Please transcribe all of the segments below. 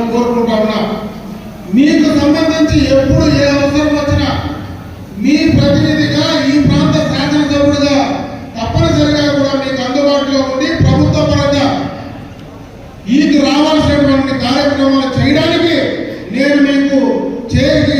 ఉండాలని కోరుకుంటా ఉన్నా. మీకు సంబంధించి ఎప్పుడు ఏ అవసరం వచ్చినా మీ ప్రతినిధిగా ఈ ప్రాంత శాసనసభ్యుడిగా తప్పనిసరిగా కూడా మీకు అందుబాటులో ఉండి ప్రభుత్వ పరంగా ఈకి రావాల్సినటువంటి కార్యక్రమాలు చేయడానికి నేను మీకు చేసి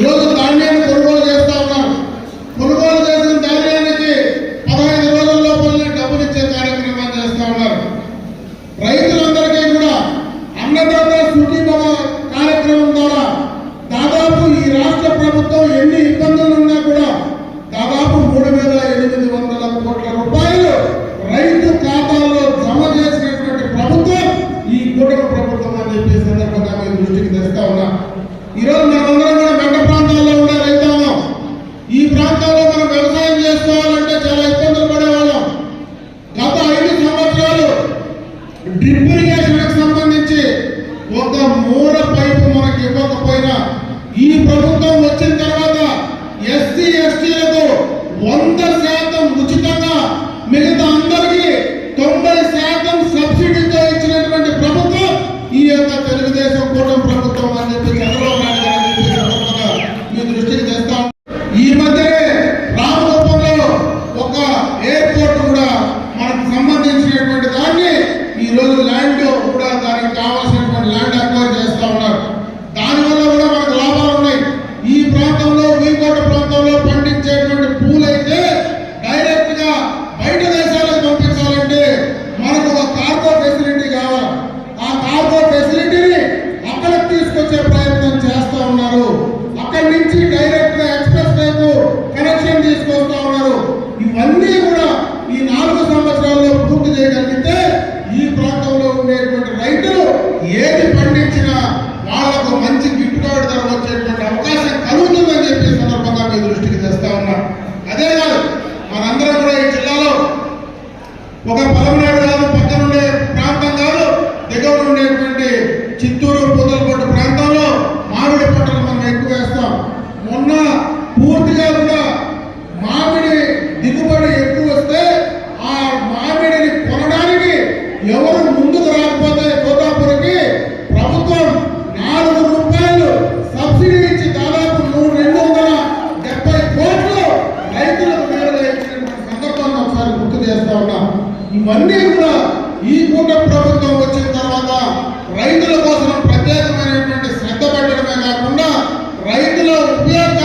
ఈరోజు తానే ಈ ಮಧ್ಯೆ ప్రభుత్వం వచ్చిన తర్వాత రైతుల కోసం ప్రత్యేకమైనటువంటి శ్రద్ధ పెట్టడమే కాకుండా రైతుల ఉపయోగ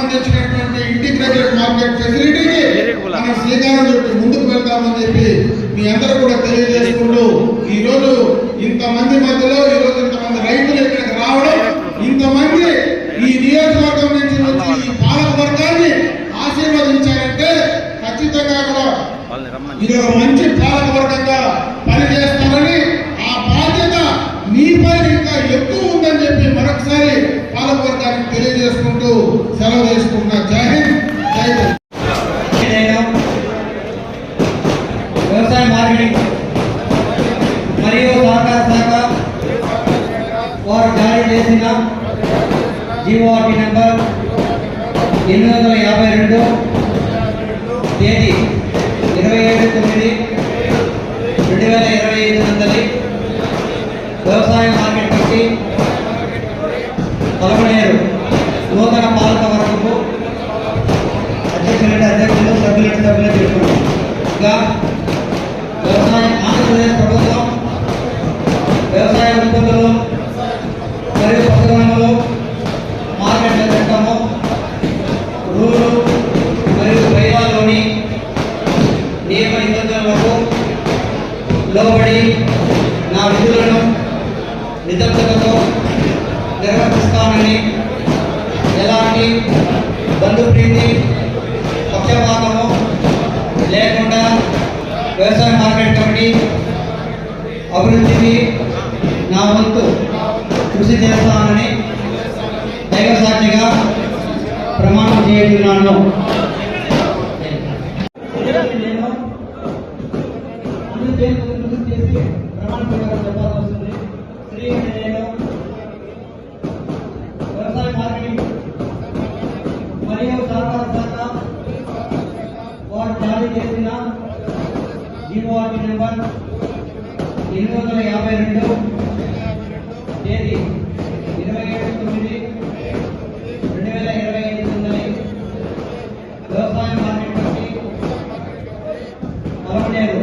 సంబంధించినటువంటి ఇంటిగ్రేటెడ్ మార్కెట్ ఫెసిలిటీకి మనం శ్రీకారం చుట్టి ముందుకు వెళ్తామని చెప్పి మీ అందరూ కూడా తెలియజేసుకుంటూ వర్గానికి తెలియజేసుకుంటూ సెలవు తీసుకుంటున్నా జై హింద్ జై వ్యవసాయ మార్కెటింగ్ మరియు సహకార శాఖ వారు జారీ చేసిన జీఓఆర్టీ నెంబర్ ఎనిమిది వందల యాభై రెండు తేదీ ఇరవై ఏడు తొమ్మిది బంధు బంధుప్రీతి పక్షపాతము లేకుండా వ్యవసాయ మార్కెట్ కమిటీ అభివృద్ధికి నా వంతు కృషి చేస్తానని దైవ సాక్షిగా ప్రమాణం చేయుచున్నాను. నేను తేదీ ఇరవై ఏడు తొమ్మిది రెండు వేల ఇరవై ఐదు నుండి వ్యవసాయ మార్కెట్ కమిటీ పలమనేరు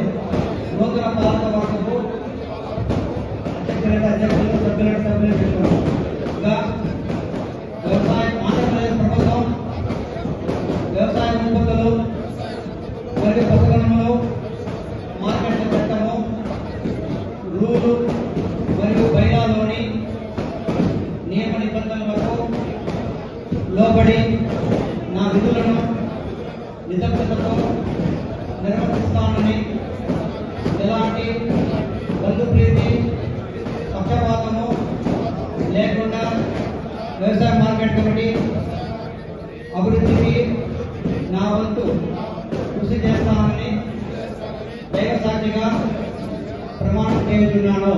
నూతన పాలక వర్గపు అధ్యక్షులకు అధ్యక్షులు సభ్యులకు సభ్యులు చెప్తున్నారు వ్యవసాయ ఆంధ్రప్రదేశ్ ప్రభుత్వం వ్యవసాయ ఉత్పత్తులు మరియు పార్టీ బంధు ప్రీతి పక్షపాతము లేకుండా వ్యవసాయ మార్కెట్ కమిటీ అభివృద్ధికి నా వంతు కృషి చేస్తానని దైవసాక్షిగా ప్రమాణం చేస్తున్నాను